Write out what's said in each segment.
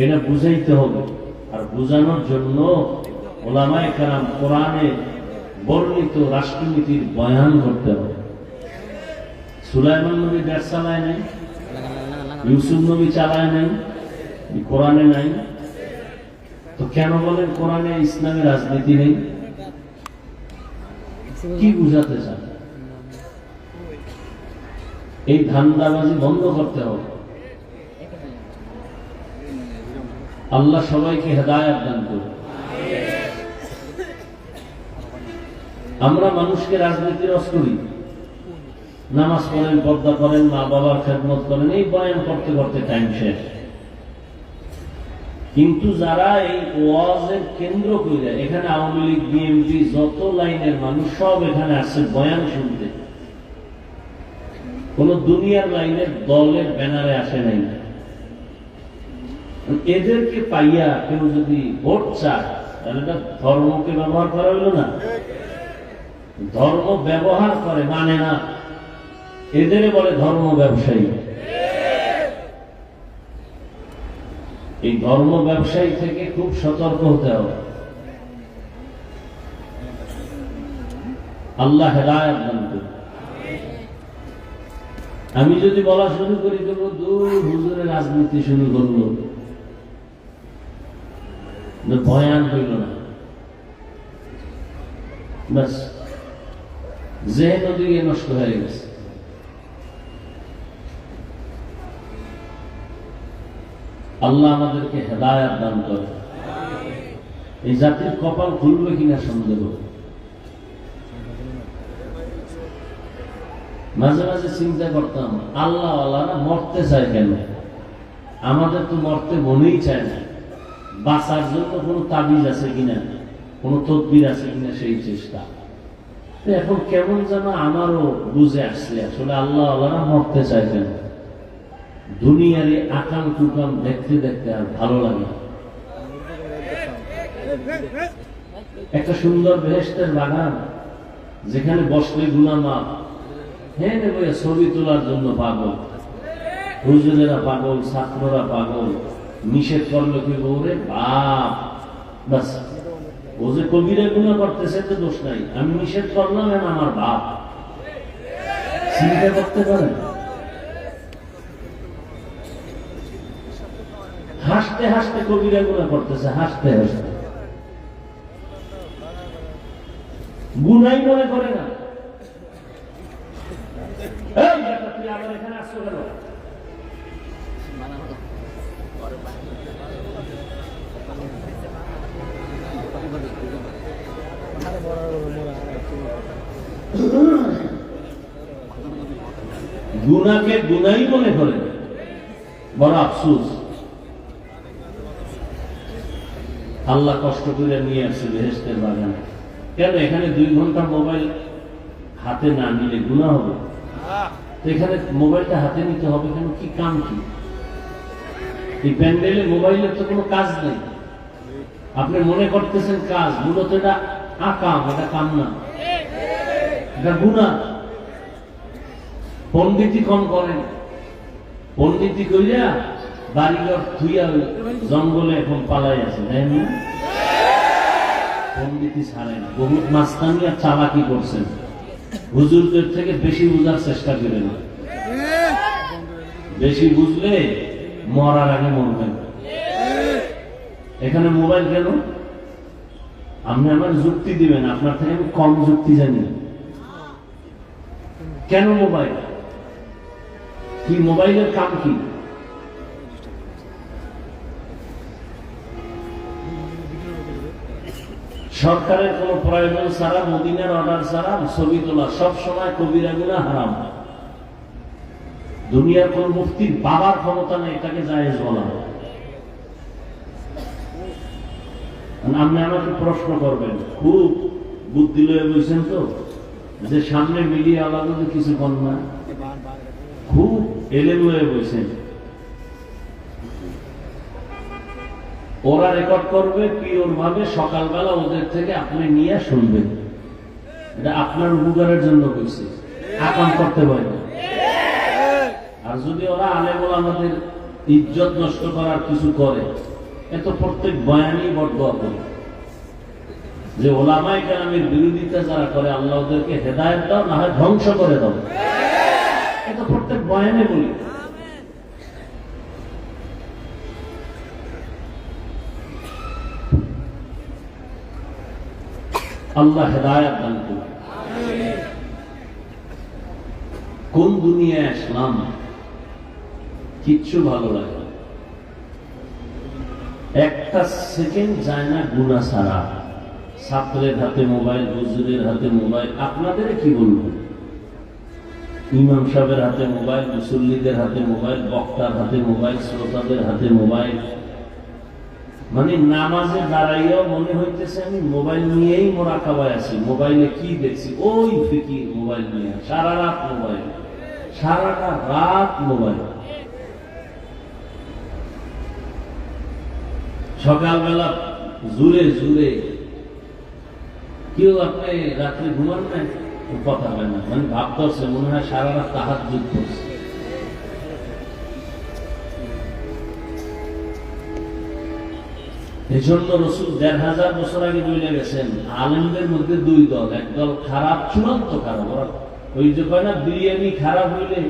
এটা বুঝাইতে হবে। আর বুঝানোর জন্য ওলামায় কারাম কোরআনে বর্ণিত রাষ্ট্রনীতির বয়ান করতে হবে। সুলাইমান নবী দেশ চালায় নাই, ইউসুফ নবী চালায় নাই, কোরআনে নাই। তো কেন বলেন কোরআনে ইসলামের রাজনীতি নেই? কি বুঝাতে চান? এই ধান্দাবাজি বন্ধ করতে হবে। আল্লাহ সবাইকে হেদায়াত দান করুন। আমরা মানুষকে রাজনীতির রস নামাজ পড়েন, পর্দা করেন, মা বাবার খেদমত করেন, এই বয়ান করতে করতে টাইম শেষ। কিন্তু যারা এই ওয়াজের কেন্দ্র করে এখানে আওয়ামী লীগ বিএনপি যত লাইনের মানুষ সব এখানে আসছে বয়ান শুনতে। কোন দুনিয়ার লাইনের দলের ব্যানারে আসে নাই। এদেরকে পাইয়া কেউ যদি ভোট চায়, তাহলে ধর্মকে ব্যবহার করা হইল না। ধর্ম ব্যবহার করে মানে না। এদের বলে ধর্ম ব্যবসায়ী। এই ধর্ম ব্যবসায়ী থেকে খুব সতর্ক হতে হবে। আল্লাহ আমি যদি বলা শুরু করি, তবু দূর হুজুরের রাজনীতি শুরু করল। না বয়ান হইল না। ব্যাস জেহেন দিকে নষ্ট হয়ে গেছে। আল্লাহ আমাদেরকে হেদায়াত দান করে। এই জাতির কপাল খুলবে কিনা সন্দেহ। মাঝে মাঝে চিন্তা করতাম আল্লাহ আল্লাহরা মরতে চায় কেন? আমাদের তো মরতে মনেই চায় না। বাঁচার জন্য কোনো তাবিজ আছে কিনা? কোনো তদবির আছে কিনা সেই চেষ্টা? এখন কেমন যেন আমারও বুঝে আসছে, আসলে আল্লাহ আল্লাহরা মরতে চায় কেন দুনিয়ার এই আকাম কুকাম দেখতে দেখতে আর ভালো লাগে। একটা সুন্দর বেহেস্তের বাগান, যেখানে বসলে গুলামা হ্যাঁ ছবি তোলার জন্য পাগল। হুজুরেরা পাগল, ছাত্ররা পাগল। নিষেধ করল কি বৌরে বাপ। বাস, ও যে কবিরা গুণা করতেছে তো দোষ নাই। আমি নিষেধ করলাম এখন আমার বাপ। চিন্তা করতে পারেন হাসতে হাসতে কবিরা গুণা করতেছে, হাসতে হাসতে। গুনাই মনে করে না। এই তুই আমার এখানে আসছো কেন? গুনাকে গুনাই মনে করে। বড় আফসুস। আল্লাহ কষ্ট করে নিয়ে আসছে বেহেস্তের বাগানে। কেন? এখানে দুই ঘণ্টা মোবাইল হাতে না নিলে গুণা হবে। এখানে মোবাইলটা হাতে নিতে হবে কেন? কি কাম কি? এই প্যান্ডেলে তো কোনো কাজ নেই। আপনি মনে করতেছেন কাজ, মূলত এটা আকাম এটা কাম না এটা গুণা। পন্ডিতি কম করেন পন্ডিতি কইরা বাড়িঘর জঙ্গলে এখন পালাই আছে, তাই না? পন্ডিতি ছাড়েন। বহুত মাস্তানি আর চালাকি করছেন। হুজুরদের থেকে বেশি বুঝার চেষ্টা করেন। বেশি বুঝলে মরার আগে মরবেন। এখানে মোবাইল কেন? আপনি আমার যুক্তি দিবেন, আপনার থেকে আমি কম যুক্তি জানি। কেন মোবাইল? কি মোবাইলের কাম কি? সরকারের কোন প্রয়োজন ছাড়া, মদিনার অর্ডার ছাড়া, ছবি তোলা, সব সময় কবিরা গুলা হারাম। দুনিয়ার কোন মুক্তির বাবার ক্ষমতা নেই এটাকে জায়েজ বলা হয়। আপনি আমাকে প্রশ্ন করবেন, খুব বুদ্ধি লয়ে বলছেন তো, যে সামনে মিলিয়ে আলাদা তো কিছু কর না। খুব এলেম লয়ে বলছেন। ওরা রেকর্ড করবে, পিওর ভাবে সকালবেলা ওদের থেকে আপনি নিয়ে শুনবেন। এটা আপনার উপকারের জন্য বলছে। আকাম করতে পারে না। আর যদি ওরা আলেমল আমাদের ইজ্জত নষ্ট করার কিছু করে এত প্রত্যেক বয়ানই বড় দোয়া করে যে ওলামাই কেরামের বিরোধিতা যারা করে, আল্লাহ ওদেরকে হেদায়ত দাও, না হয় ধ্বংস করে দাও। এটা প্রত্যেক বয়ানে বলি। আল্লাহ হেদায়ত দান করুন। কোন দুনিয়ায় আসলাম? কিচ্ছু ভালো লাগে। একটা সেকেন্ড যায় না গুণা ছাড়া। ছাত্রের হাতে মোবাইল হুজুরের হাতে মোবাইল আপনাদের কি বলব? ইমাম সাহেবের হাতে মোবাইল মুসল্লিদের হাতে মোবাইল বক্তার হাতে মোবাইল শ্রোতাদের হাতে মোবাইল মানে নামাজে দাঁড়াইয়াও মনে হইতেছে আমি মোবাইল নিয়েই মোরাকাবায় আছি। মোবাইলে কি দেখছি? ওই ফিকির মোবাইল নিয়ে। সারা রাত মোবাইল সারাটা রাত মোবাইল সকালবেলা জুড়ে জুড়ে কেউ আপনি রাত্রে ঘুমান নাই? কথা হয় না। মানে ভাব করছে মনে হয় সারা রাত তাহার যুদ্ধ করছে। এই জন্য রসুল দেড় হাজার বছর আগে বলে গেছেন। আলেমদের মধ্যে দুই দল, এক দল খারাপ, চূড়ান্ত খারাপ। ওরা ওই যে কয় না, বিরিয়ানি খারাপ হইলে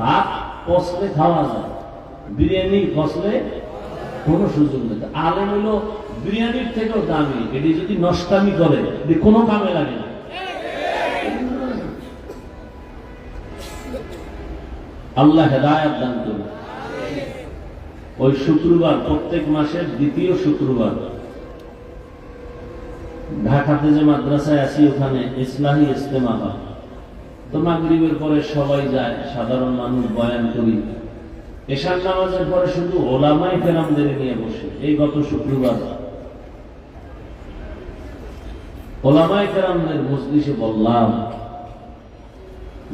ভাত কষলে খাওয়া যায়। বিরিয়ানি কষলে কোনো সুযোগ নেই। আলেম হইল বিরিয়ানির থেকেও দামি। এটি যদি নষ্টামি করে কোনো কামে লাগে না। আল্লাহ হেদায়াত দান করুন। ওই শুক্রবার, প্রত্যেক মাসের দ্বিতীয় শুক্রবার, ঢাকাতে যে মাদ্রাসায় আছি, ওখানে ইসলামী ইস্তেমা হয়। তো মাগরিবের পরে সবাই যায়, সাধারণ মানুষ বয়ান করি। এশার নামাজের পরে শুধু ওলামাই ফেরামদের নিয়ে বসে, এই গত শুক্রবার। ওলামাই ফেরামদের মজলিসে বললাম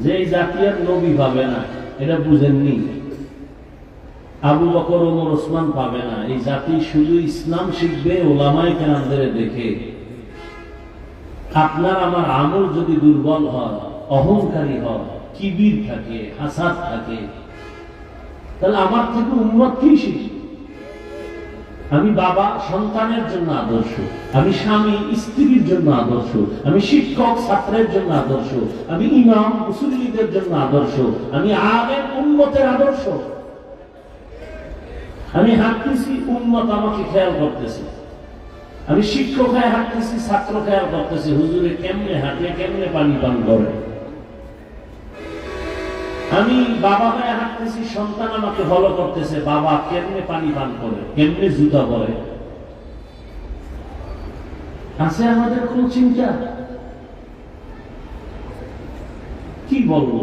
যে এই জাতীয় নবী পাবে না, এটা বুঝেননি। আবু বকর ওমর ওসমান পাবে না, এই জাতি শুধু ইসলাম শিখবে ওলামাই কেরামদের দেখে। আপনার আমার আমল যদি দুর্বল হয়, অহংকারী হয়, কিবির থাকে, হাসাদ থাকে তাহলে আমার থেকে উন্মত কি শিখবে আমি বাবা সন্তানের জন্য আদর্শ, আমি স্বামী স্ত্রীর জন্য আদর্শ, আমি শিক্ষক ছাত্রের জন্য আদর্শ, আমি ইমাম মুসল্লিদের জন্য আদর্শ, আমি আগের উন্মতের আদর্শ। আমি হাঁটতেছি উন্মত আমাকে খেয়াল করতেছে। আমি শিক্ষক হয়ে হাঁটতেছি ছাত্র খেয়াল করতেছি, হুজুরে কেমনে হাঁটে কেমনে পানি পান করে? আমি বাবা হয়ে হাঁটতেছি সন্তান আমাকে ফলো করতেছে, বাবা কেমনে পানি পান করে, কেমনে জুতা পরে? আছে আমাদের কোন চিন্তা? কি বলব?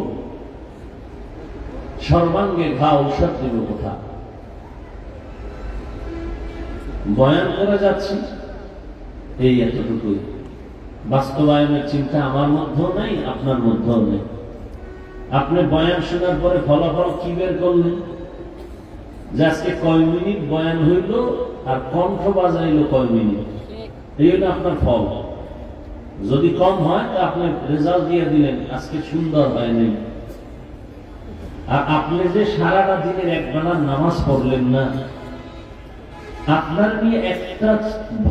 সর্বাঙ্গে ঘা ঔষধ দেব কোথা বয়ান করে যাচ্ছি? এই এতটুকুই। বাস্তবায়নের চিন্তা আমার মধ্যেও নাই, আপনার মধ্যেও নেই। আপনি বয়ান শোনার পরে ফলাফল কি বের করলেন? আজকে কয় মিনিট বয়ান হইল আর কণ্ঠ বাজাইল কয় মিনিট? এই হলো আপনার ফল। যদি কম হয় আপনি রেজাল্ট দিয়ে দিলেন। আজকে সুন্দর হয়নি আর আপনি যে সারাটা দিনের এক নামাজ পড়লেন না, আপনার নিয়ে একটা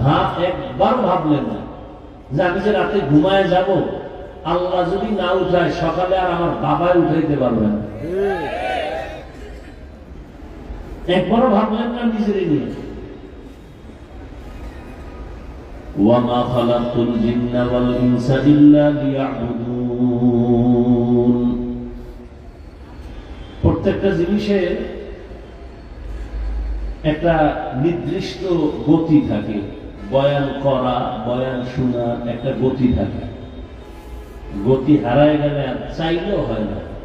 ভাব একবার ভাবলেন না যে আমি যে রাতে ঘুমায় যাব আল্লাহ যদি না উঠায় সকালে আর আমার বাবাই উঠাইতে পারবেন না। একবারও ভাবলেন না নিজের নিয়ে وما خلقت الجن والإنس إلا ليعبدون প্রত্যেকটা জিনিসের একটা নির্দিষ্ট গতি থাকে বয়ান করা বয়ান শোনার একটা গতি থাকে গতি হারায় গেলে আর চাইলেও হয় না।